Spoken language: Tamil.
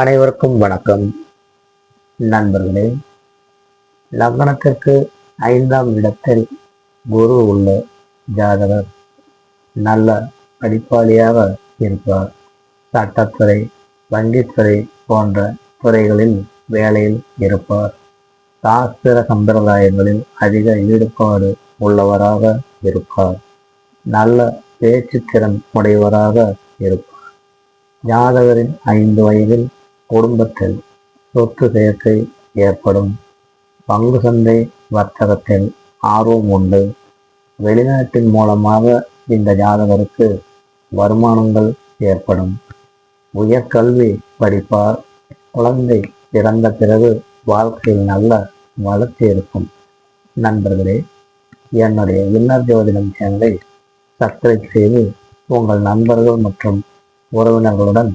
அனைவருக்கும் வணக்கம். நண்பர்களே லக்னத்திற்கு ஐந்தாம் இடத்தில் குரு உள்ள ஜாதகர் நல்ல படிப்பாளியாக இருப்பார். சட்டத்துறை வங்கித்துறை போன்ற துறைகளில் வேலையில் இருப்பார். சாஸ்திர சம்பிரதாயங்களில் அதிக ஈடுபாடு உள்ளவராக இருப்பார். நல்ல பேச்சு திறன் உடையவராக இருப்பார். ஜாதகரின் ஐந்து வயதில் குடும்பத்தில் சொத்து சேர்க்கை ஏற்படும். பங்கு சந்தை வர்த்தகத்தில் ஆர்வம் உண்டு. வெளிநாட்டின் மூலமாக இந்த ஜாதகருக்கு வருமானங்கள் ஏற்படும். உயர்கல்வி படிப்பார். குழந்தை பிறந்த பிறகு வாழ்க்கையில் நல்ல வளர்ச்சி இருக்கும். நண்பர்களே என்னுடைய விண்ணர் ஜோதிடம் சேனலை சப்ஸ்கிரைப் செய்து உங்கள் நண்பர்கள் மற்றும் உறவினர்களுடன்